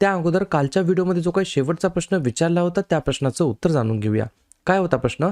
त्या अगोदर कालच्या व्हिडिओमध्ये जो काही शेवटचा प्रश्न विचारला होता त्या प्रश्नाचं उत्तर जाणून घेऊया. काय होता प्रश्न?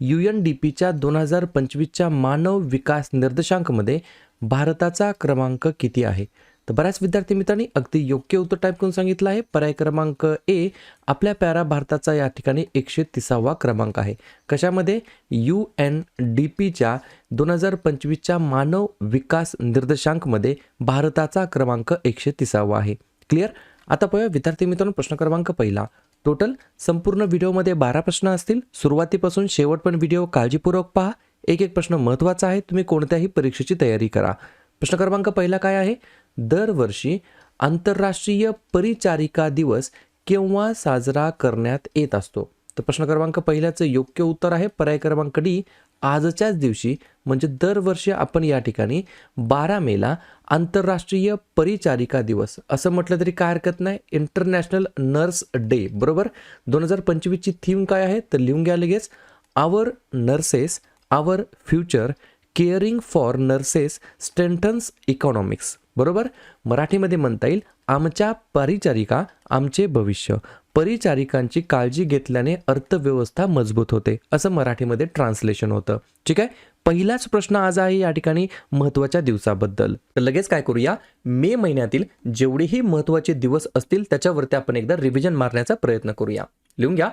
यू एन डी पीच्या दोन हजार पंचवीसच्या मानव विकास निर्देशांकमध्ये भारताचा क्रमांक किती आहे? तर बऱ्याच विद्यार्थी मित्रांनी अगदी योग्य उत्तर टाईप करून सांगितलं आहे. पर्याय क्रमांक ए आपल्या प्यारा भारताचा या ठिकाणी एकशे तिसावा क्रमांक आहे. कशामध्ये? यू एन डी पीच्या दोन हजार पंचवीसच्या मानव विकास निर्देशांकमध्ये भारताचा क्रमांक एकशे तिसावा आहे. क्लिअर आता पाहूया विद्यार्थी मित्रांनो प्रश्न क्रमांक पहिला. टोटल संपूर्ण व्हिडिओमध्ये बारा प्रश्न असतील. सुरुवातीपासून शेवट पण व्हिडिओ काळजीपूर्वक पहा. एक एक प्रश्न महत्त्वाचा आहे. तुम्ही कोणत्याही परीक्षेची तयारी करा. प्रश्न क्रमांक पहिला काय आहे? दरवर्षी आंतरराष्ट्रीय परिचारिका दिवस केव्हा साजरा करण्यात येत असतो? तर प्रश्न क्रमांक पहिल्याचं योग्य उत्तर आहे. पर्याय क्रमांक डी आजच्याच दिवशी म्हणजे दरवर्षी आपण या ठिकाणी बारा मेला आंतरराष्ट्रीय परिचारिका दिवस. असं म्हटलं तरी काय हरकत नाही. इंटरनॅशनल नर्स डे बरोबर? दोन हजार पंचवीसची थीम काय आहे? तर लिहून घ्या लगेच. Our nurses our future caring for nurses strengthens economics बरोबर? मराठीमध्ये म्हणता येईल आमच्या परिचारिका आमचे भविष्य. परिचारिकांची काळजी घेतल्याने अर्थव्यवस्था मजबूत होते असं मराठीमध्ये ट्रान्सलेशन होतं. ठीक आहे? पहिलाच प्रश्न आज आहे या ठिकाणी महत्त्वाच्या दिवसाबद्दल. तर लगेच काय करूया? मे महिन्यातील जेवढेही महत्त्वाचे दिवस असतील त्याच्यावरती आपण एकदा रिव्हिजन मारण्याचा प्रयत्न करूया. लिहून घ्या.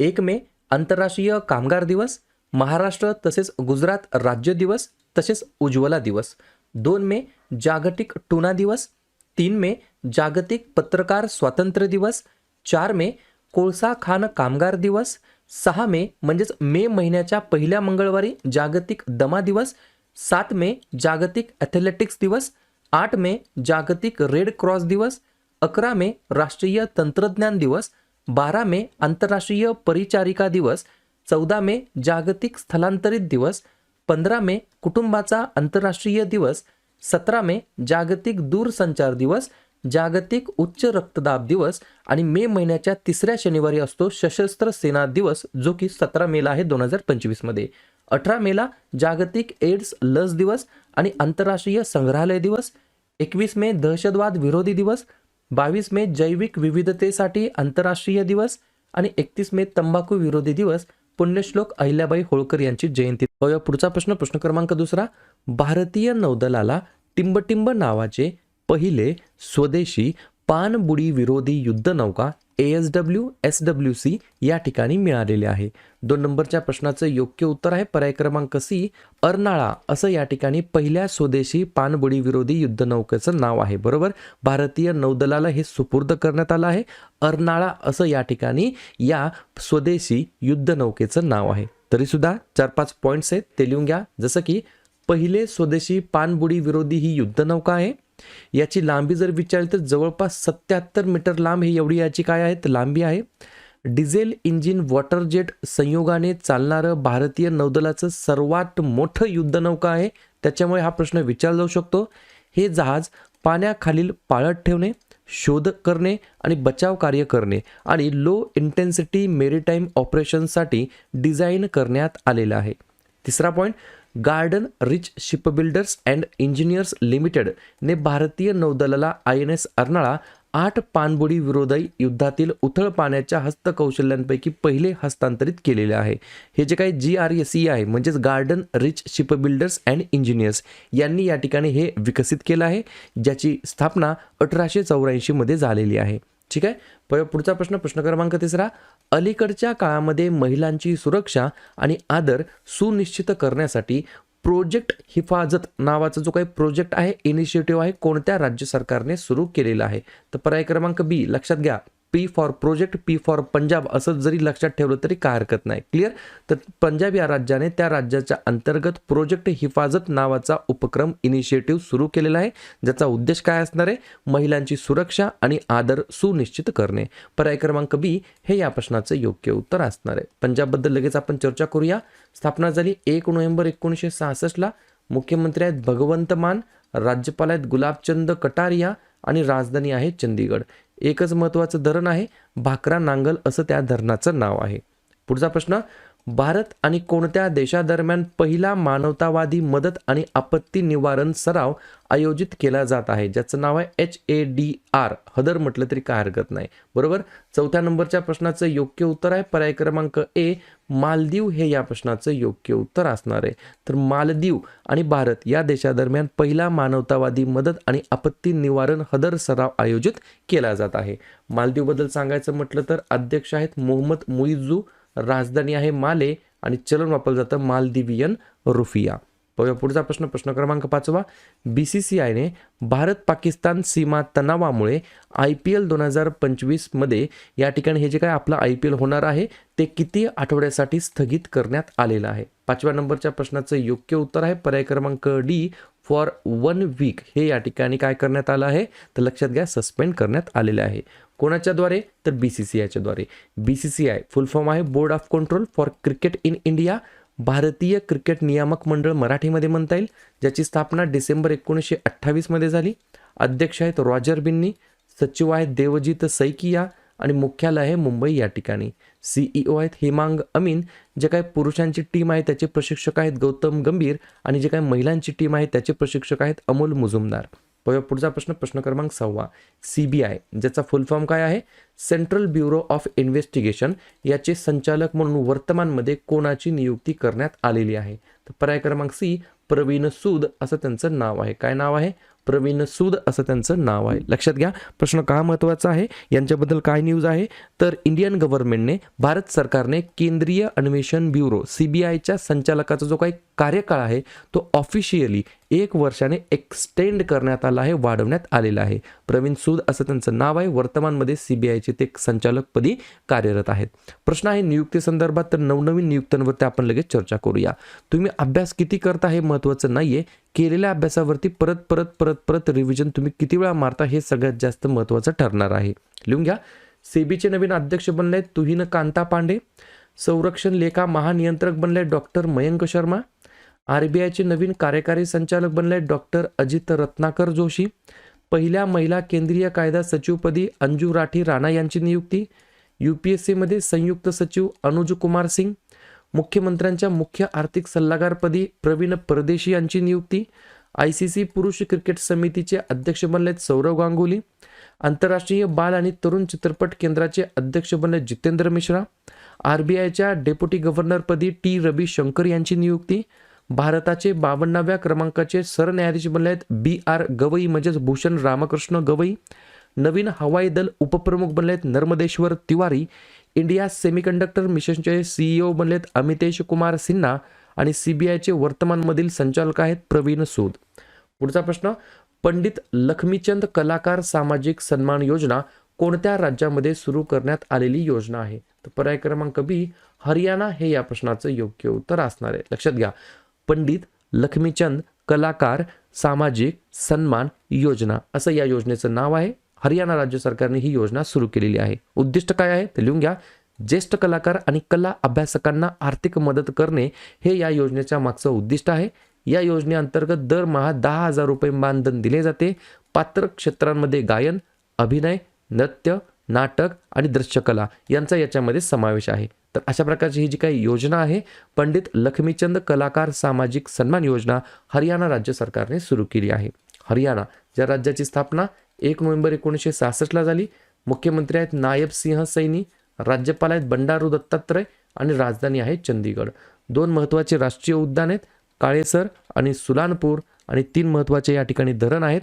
एक मे आंतरराष्ट्रीय कामगार दिवस. महाराष्ट्र तसेच गुजरात राज्य दिवस तसेच उज्ज्वला दिवस. दोन मे जागतिक टुना दिवस. तीन मे जागतिक पत्रकार स्वातंत्र्य दिवस. चार मे कोळसा खान कामगार दिवस. सहा मे म्हणजेच मे महिन्याच्या पहिल्या मंगळवारी जागतिक दमा दिवस. सात मे जागतिक ॲथलेटिक्स दिवस. आठ मे जागतिक रेड क्रॉस दिवस. अकरा मे राष्ट्रीय तंत्रज्ञान दिवस. बारा मे आंतरराष्ट्रीय परिचारिका दिवस. चौदा मे जागतिक स्थलांतरित दिवस. पंधरा मे कुटुंबाचा आंतरराष्ट्रीय दिवस. सतरा मे जागतिक दूरसंचार दिवस. जागतिक उच्च रक्तदाब दिवस आणि मे महिन्याच्या तिसऱ्या शनिवारी असतो सशस्त्र सेना दिवस जो की सतरा मेला आहे दोन हजार पंचवीसमध्ये अठरा मेला जागतिक एड्स लस दिवस आणि आंतरराष्ट्रीय संग्रहालय दिवस एकवीस मे दहशतवाद विरोधी दिवस बावीस मे जैविक विविधतेसाठी आंतरराष्ट्रीय दिवस आणि एकतीस मे तंबाखू विरोधी दिवस पुण्यश्लोक अहिल्याबाई होळकर यांची जयंती. पुढचा प्रश्न प्रश्न क्रमांक दुसरा. भारतीय नौदलाला टिंबटिंब नावाचे पहिले स्वदेशी पाणबुडी विरोधी युद्धनौका A S W S W C या ठिकाणी मिळालेले आहे. दोन नंबरच्या प्रश्नाचं योग्य उत्तर आहे पर्याय क्रमांक सी अर्नाळा असं या ठिकाणी पहिल्या स्वदेशी पाणबुडी विरोधी युद्धनौकेचं नाव आहे बरोबर? भारतीय नौदलाला हे सुपूर्द करण्यात आलं आहे. अर्नाळा असं या ठिकाणी या स्वदेशी युद्धनौकेचं नाव आहे. तरीसुद्धा चार पाच पॉईंट्स आहेत ते लिहून घ्या. जसं की पहिले स्वदेशी पाणबुडी विरोधी ही युद्धनौका आहे याची लांबी जर विचारली तर जवळपास सत्याहत्तर मीटर लांब ही एवढी याची काय आहे? तर लांबी आहे. डिझेल इंजिन वॉटर जेट संयोगाने चालणारं भारतीय नौदलाचं सर्वात मोठं युद्धनौका आहे. त्याच्यामुळे हा प्रश्न विचारला जाऊ शकतो. हे जहाज पाण्याखालील पाळत ठेवणे शोध करणे आणि बचाव कार्य करणे आणि लो इंटेन्सिटी मेरीटाईम ऑपरेशनसाठी डिझाईन करण्यात आलेलं आहे. तिसरा point garden reach shipbuilders and engineers limited ने भारतीय नौदलाला आय एन एस अर्नाळा आठ पाणबुडी विरोधी युद्धातील उथळ पाण्याच्या हस्तकौशल्यांपैकी पहिले हस्तांतरित केलेले आहे. हे जे काही जी आर एस सी आहे म्हणजेच garden reach shipbuilders and engineers यांनी या ठिकाणी हे विकसित केलं आहे ज्याची स्थापना अठराशे चौऱ्याऐंशीमध्ये झालेली आहे. ठीक आहे? प पुढचा प्रश्न प्रश्न क्रमांक तिसरा. अलीकडच्या काळामध्ये महिलांची सुरक्षा आणि आदर सुनिश्चित करण्यासाठी प्रोजेक्ट हिफाजत नावाचा जो काही प्रोजेक्ट आहे इनिशिएटिव्ह आहे कोणत्या राज्य सरकारने सुरू केलेला आहे? तर पर्याय क्रमांक बी लक्षात घ्या. P for project P for Punjab असं जरी लक्षात ठेवलं तरी काय हरकत नाही. क्लिअर तर पंजाब या राज्याने त्या राज्याच्या अंतर्गत प्रोजेक्ट हिफाजत नावाचा उपक्रम इनिशिएटिव्ह सुरू केलेला आहे. ज्याचा उद्देश काय असणार आहे? महिलांची सुरक्षा आणि आदर सुनिश्चित करणे. पर्याय क्रमांक बी हे या प्रश्नाचं योग्य उत्तर असणार आहे. पंजाबबद्दल लगेच आपण चर्चा करूया. स्थापना झाली एक नोव्हेंबर एकोणीसशे सहासष्टला. मुख्यमंत्री आहेत भगवंत मान राज्यपाल आहेत गुलाबचंद कटारिया आणि राजधानी आहे चंदीगड एकच महत्त्वाचं धरण आहे भाकरा नांगल असं त्या धरणाचं नाव आहे. पुढचा प्रश्न भारत आणि कोणत्या देशादरम्यान पहिला मानवतावादी मदत आणि आपत्ती निवारण सराव आयोजित केला जात आहे? ज्याचं नाव आहे एच ए डी आर. हदर म्हटलं तरी काय हरकत नाही. बरोबर? चौथ्या नंबरच्या प्रश्नाचं योग्य उत्तर आहे. पर्याय क्रमांक ए मालदीव हे या प्रश्नाचं योग्य उत्तर असणार आहे. तर मालदीव आणि भारत या देशादरम्यान पहिला मानवतावादी मदत आणि आपत्ती निवारण हदर सराव आयोजित केला जात आहे. मालदीवबद्दल सांगायचं म्हटलं तर अध्यक्ष आहेत मोहम्मद मुईजू राजधानी आहे माले आणि चलन वापरलं जातं मालदिवियन रुफिया. पाहूया पुढचा प्रश्न प्रश्न क्रमांक पाचवा. बी सी सी आयने भारत पाकिस्तान सीमा तणावामुळे आय पी एल दोन हजार पंचवीसमध्ये या ठिकाणी हे जे काय आपलं आय पी एल होणार आहे ते किती आठवड्यासाठी स्थगित करण्यात आलेलं आहे? पाचव्या नंबरच्या प्रश्नाचं योग्य उत्तर आहे. पर्याय क्रमांक डी फॉर वन वीक हे या ठिकाणी काय करण्यात आलं आहे? तर लक्षात घ्या सस्पेंड करण्यात आलेलं आहे. कोणाच्याद्वारे? तर B C C आयच्याद्वारे B C C I full form आहे board of control for cricket in India भारतीय क्रिकेट नियामक मंडळ मराठीमध्ये म्हणता येईल ज्याची स्थापना डिसेंबर एकोणीसशे अठ्ठावीसमध्ये झाली. अध्यक्ष आहेत रॉजर बिन्नी सचिव आहेत देवजीत सैकिया आणि मुख्यालय आहे मुंबई या ठिकाणी. सीईओ आहेत हेमांग अमीन जे काही पुरुषांची टीम आहे त्याचे प्रशिक्षक आहेत गौतम गंभीर आणि जे काही महिलांची टीम आहे त्याचे प्रशिक्षक आहेत अमोल मुजुमदार. पाहूया पुढचा प्रश्न प्रश्न क्रमांक सहावा. सी बी आय ज्याचा फुल फॉर्म काय आहे? सेंट्रल ब्युरो ऑफ इन्व्हेस्टिगेशन याचे संचालक म्हणून वर्तमानमध्ये कोणाची नियुक्ती करण्यात आलेली आहे? तर पर्याय क्रमांक सी प्रवीण सूद असं त्यांचं नाव आहे. काय नाव आहे? प्रवीण सूद असं त्यांचं नाव आहे. लक्षात घ्या प्रश्न का महत्त्वाचा आहे? यांच्याबद्दल काय न्यूज आहे? तर इंडियन गव्हर्नमेंटने भारत सरकारने केंद्रीय अन्वेषण ब्युरो सी बी आयच्या संचालकाचा जो काही कार्यकाळ आहे तो ऑफिशियली एक वर्षाने एक्सटेंड करण्यात आला आहे वाढवण्यात आलेला आहे. प्रवीण सूद असं त्यांचं नाव आहे. वर्तमानमध्ये सी बी आयचे ते संचालकपदी कार्यरत आहेत. प्रश्न आहे नियुक्ती संदर्भात तर नवनवीन नियुक्त्यांवरती आपण लगेच चर्चा करूया. तुम्ही अभ्यास किती करता हे महत्त्वाचं नाही आहे केलेल्या अभ्यासावरती परत परत परत परत रिव्हिजन तुम्ही किती वेळा मारता हे सगळ्यात जास्त महत्त्वाचं ठरणार आहे. लिहून घ्या. सेबीचे नवीन अध्यक्ष बनले आहेत कांता पांडे. संरक्षण लेखा महानियंत्रक बनले doctor Mayank Sharma. R B आयचे नवीन कार्यकारी संचालक बनले डॉक्टर अजित रत्नाकर जोशी. पहिल्या महिला केंद्रीय कायदा सचिवपदी अंजू राठी राणा यांची नियुक्ती. यू पी एस सीमध्ये संयुक्त सचिव अनुज कुमार सिंग. मुख्यमंत्र्यांच्या मुख्य आर्थिक सल्लागारपदी प्रवीण परदेशी यांची नियुक्ती. आय सी सी पुरुष क्रिकेट समितीचे अध्यक्ष बनलेत सौरव गांगुली. आंतरराष्ट्रीय बाल आणि तरुण चित्रपट केंद्राचे अध्यक्ष बनले जितेंद्र मिश्रा. आर बी आयच्या डेप्युटी गव्हर्नरपदी टी रवी शंकर यांची नियुक्ती. भारताचे बावन्नाव्या क्रमांकाचे सरन्यायाधीश बनले आहेत बी आर गवई म्हणजेच भूषण रामकृष्ण गवई. नवीन हवाई दल उपप्रमुख बनले आहेत नर्मदेश्वर तिवारी. इंडिया सेमीकंडक्टर मिशनचे सीईओ बनलेत अमितेश कुमार सिन्हा आणि सीबीआयचे वर्तमानमधील संचालक आहेत प्रवीण सूद. पुढचा प्रश्न पंडित लक्ष्मीचंद कलाकार सामाजिक सन्मान योजना कोणत्या राज्यामध्ये सुरू करण्यात आलेली योजना आहे? तर पर्याय क्रमांक बी हरियाणा हे या प्रश्नाचं योग्य उत्तर असणार आहे. लक्षात घ्या. पंडित लक्ष्मीचंद कलाकार सामाजिक सन्मान योजना असं या योजनेचं नाव आहे. हरियाणा राज्य सरकारने ही योजना सुरू केलेली आहे. उद्दिष्ट काय आहे ते लिहून घ्या. ज्येष्ठ कलाकार आणि कला अभ्यासकांना आर्थिक मदत करणे हे या योजनेच्या मागचं उद्दिष्ट आहे. या योजनेअंतर्गत दरमहा दहा हजार रुपये मानधन दिले जाते. पात्र क्षेत्रांमध्ये गायन अभिनय नृत्य नाटक आणि दृश्यकला यांचा याच्यामध्ये समावेश आहे. तर अशा प्रकारची ही जी काही योजना आहे पंडित लक्ष्मीचंद कलाकार सामाजिक सन्मान योजना हरियाणा राज्य सरकारने सुरू केली आहे. हरियाणा ज्या राज्याची स्थापना एक नोव्हेंबर एकोणीसशे सहासष्टला झाली मुख्यमंत्री आहेत नायब सिंह सैनी राज्यपाल आहेत बंडारू दत्तात्रय आणि राजधानी आहे चंदीगड दोन महत्त्वाचे राष्ट्रीय उद्यान आहेत काळेसर आणि सुलानपूर आणि तीन महत्त्वाचे या ठिकाणी धरण आहेत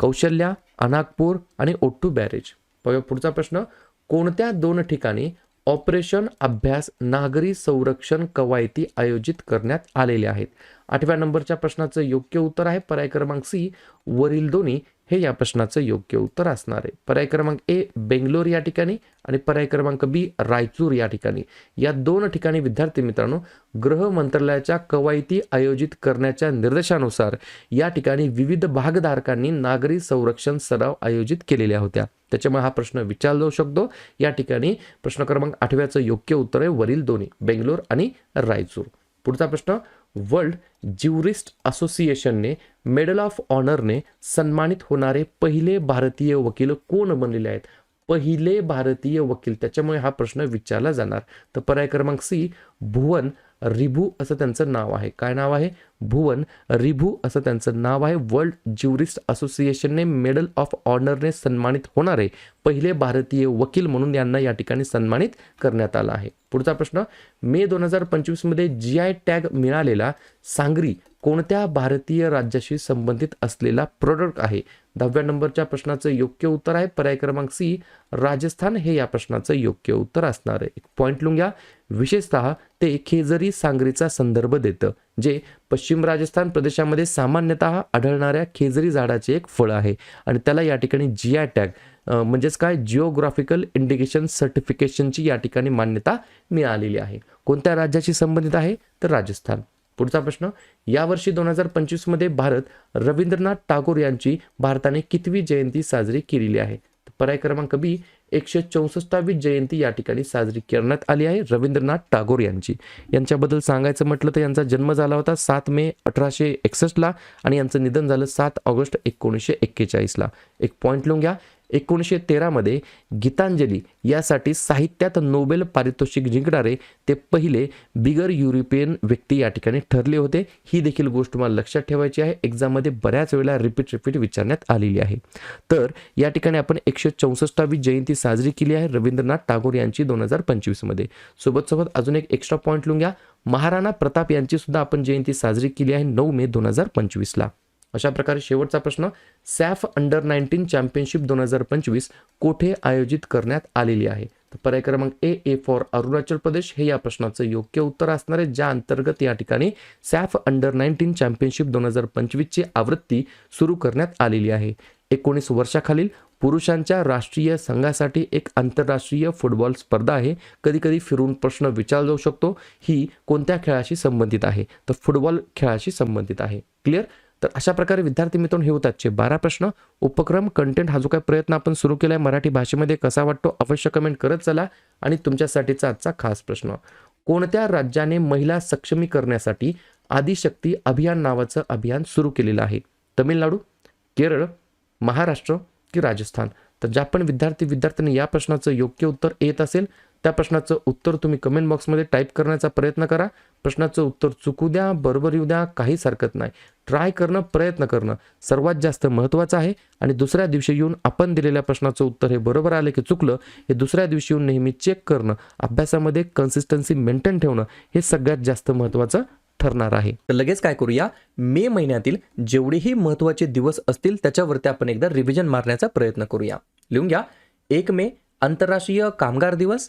कौशल्या अनागपूर आणि ओट्टू बॅरेज. पुढचा प्रश्न. कोणत्या दोन ठिकाणी ऑपरेशन अभ्यास नागरी संरक्षण कवायती आयोजित करण्यात आलेले आहेत. आठव्या नंबरच्या प्रश्नाचं योग्य उत्तर आहे. पर्याय क्रमांक सी वरील दोन्ही हे या प्रश्नाचं योग्य उत्तर असणार आहे. पर्याय क्रमांक ए बेंगलोर या ठिकाणी आणि पर्याय क्रमांक बी रायचूर या ठिकाणी. या दोन ठिकाणी विद्यार्थी मित्रांनो गृह मंत्रालयाच्या कवायती आयोजित करण्याच्या निर्देशानुसार या ठिकाणी विविध भागधारकांनी नागरी संरक्षण सराव आयोजित केलेल्या होत्या. त्याच्यामुळे हा प्रश्न विचारला जाऊ शकतो. या ठिकाणी प्रश्न क्रमांक आठव्याचं योग्य उत्तर आहे वरील दोन्ही बेंगलोर आणि रायचूर. पुढचा प्रश्न वर्ल्ड ज्युरिस्ट असोसिएशनने मेडल ऑफ ऑनरने सन्मानित होणारे पहिले भारतीय वकील कोण बनलेले आहेत? पहिले भारतीय वकील त्याच्यामुळे हा प्रश्न विचारला जाणार. तर पर्याय क्रमांक सी भुवन रिभू असं त्यांचं नाव आहे. काय नाव आहे? भुवन. रिभू असं त्यांचं नाव आहे. वर्ल्ड ज्युरिस्ट असोसिएशनने मेडल ऑफ ऑनरने सन्मानित होणारे पहिले भारतीय वकील म्हणून यांना या ठिकाणी सन्मानित करण्यात आलं आहे. पुढचा प्रश्न मे दोन हजार पंचवीसमध्ये जी आय टॅग मिळालेला सांगरी कोणत्या भारतीय राज्याशी संबंधित असलेला प्रोडक्ट आहे? दहाव्या नंबरच्या प्रश्नाचं योग्य उत्तर आहे. पर्याय क्रमांक सी राजस्थान. हे या प्रश्नाचं योग्य उत्तर असणार आहे. एक पॉईंट लिहून घ्या विशेषतः ते खेजरी सांगरीचा संदर्भ देतं जे पश्चिम राजस्थान प्रदेशामध्ये सामान्यतः आढळणाऱ्या खेजरी झाडाचे एक फळ आहे. आणि त्याला या ठिकाणी जी आय टॅग म्हणजेच काय? जिओग्राफिकल इंडिकेशन सर्टिफिकेशनची या ठिकाणी मान्यता मिळालेली आहे. कोणत्या राज्याशी संबंधित आहे? तर राजस्थान. पुढचा प्रश्न यावर्षी दोन हजार पंचवीसमध्ये भारत रवींद्रनाथ टागोर यांची भारताने कितवी जयंती साजरी केलेली आहे? पर्याय क्रमांक बी एकशे चौसष्टावी जयंती या ठिकाणी साजरी करण्यात आली आहे. रवींद्रनाथ टागोर यांची. यांच्याबद्दल सांगायचं म्हटलं तर यांचा जन्म झाला होता सात मे अठराशे एकसष्टला आणि यांचं निधन झालं सात ऑगस्ट एकोणीसशे एक्केचाळीसला. एक पॉईंट लिहून घ्या. एकोणीसशे तेरामध्ये गीतांजली यासाठी साहित्यात नोबेल पारितोषिक जिंकणारे ते पहिले बिगर युरोपियन व्यक्ती या ठिकाणी ठरले होते. ही देखील गोष्ट मला लक्षात ठेवायची आहे. एक्झाममध्ये बऱ्याच वेळेला रिपीट रिपीट विचारण्यात आलेली आहे. तर या ठिकाणी आपण एकशे चौसष्टावी जयंती साजरी केली आहे रवींद्रनाथ टागोर यांची दोन हजार पंचवीसमध्ये सोबत सोबत अजून एक एक्स्ट्रा पॉईंट लिहून घ्या. महाराणा प्रताप यांची सुद्धा आपण जयंती साजरी केली आहे नऊ मे दोन हजार पंचवीसला अशा प्रकारे शेवटचा प्रश्न सॅफ अंडर नाईन्टीन चॅम्पियनशिप दोन हजार पंचवीस कोठे आयोजित करण्यात आलेली आहे? तर पर्याय क्रमांक ए ए फॉर अरुणाचल प्रदेश. हे या प्रश्नाचं योग्य उत्तर असणार आहे. ज्या अंतर्गत या ठिकाणी सॅफ अंडर नाईन्टीन चॅम्पियनशिप दोन हजार पंचवीसची आवृत्ती सुरू करण्यात आलेली आहे. एकोणीस वर्षाखालील पुरुषांच्या राष्ट्रीय संघासाठी एक आंतरराष्ट्रीय फुटबॉल स्पर्धा आहे. कधी कधी फिरून प्रश्न विचारला जाऊ शकतो. ही कोणत्या खेळाशी संबंधित आहे? तर फुटबॉल खेळाशी संबंधित आहे. क्लिअर? तर अशा प्रकारे विद्यार्थी मित्रांनो हे होतात चे बारा प्रश्न उपक्रम कंटेंट हा जो काही प्रयत्न आपण सुरू केला आहे मराठी भाषेमध्ये कसा वाटतो अवश्य कमेंट करत चला आणि तुमच्यासाठीचा आजचा खास प्रश्न कोणत्या राज्याने महिला सक्षमीकरणासाठी आदिशक्ती अभियान नावाचं अभियान सुरू केलेलं आहे? तमिळनाडू केरळ महाराष्ट्र की राजस्थान? तर ज्या पण विद्यार्थी विद्यार्थ्यांनी या प्रश्नाचं योग्य उत्तर येत असेल त्या प्रश्नाचं उत्तर तुम्ही कमेंट बॉक्समध्ये टाईप करण्याचा प्रयत्न करा. प्रश्नाचं उत्तर चुकू द्या बरोबर येऊ द्या काहीच हरकत नाही. ट्राय करणं प्रयत्न करणं सर्वात जास्त महत्त्वाचं आहे. आणि दुसऱ्या दिवशी येऊन आपण दिलेल्या प्रश्नाचं उत्तर हे बरोबर आलं की चुकलं हे दुसऱ्या दिवशी येऊन नेहमी चेक करणं अभ्यासामध्ये कन्सिस्टन्सी मेंटेन ठेवणं हे सगळ्यात जास्त महत्त्वाचं ठरणार आहे. तर लगेच काय करूया? मे महिन्यातील जेवढेही महत्त्वाचे दिवस असतील त्याच्यावरती आपण एकदा रिव्हिजन मारण्याचा प्रयत्न करूया. लिहून घ्या. एक मे आंतरराष्ट्रीय कामगार दिवस.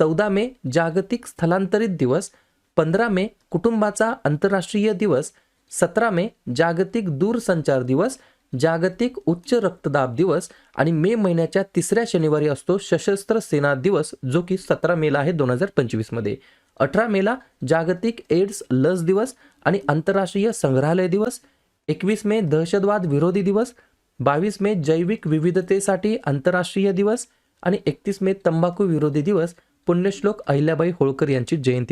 चौदा मे जागतिक स्थलांतरित दिवस पंधरा मे कुटुंबाचा आंतरराष्ट्रीय दिवस सतरा मे जागतिक दूरसंचार दिवस जागतिक उच्च रक्तदाब दिवस आणि मे महिन्याच्या तिसऱ्या शनिवारी असतो सशस्त्र सेना दिवस जो की सतरा मेला आहे दोन हजार पंचवीसमध्ये अठरा मेला जागतिक एड्स लस दिवस आणि आंतरराष्ट्रीय संग्रहालय दिवस एकवीस मे दहशतवाद विरोधी दिवस बावीस मे जैविक विविधतेसाठी आंतरराष्ट्रीय दिवस आणि एकतीस मे तंबाखू विरोधी दिवस पुण्यश्लोक अहिल्याबाई होळकर यांची जयंती.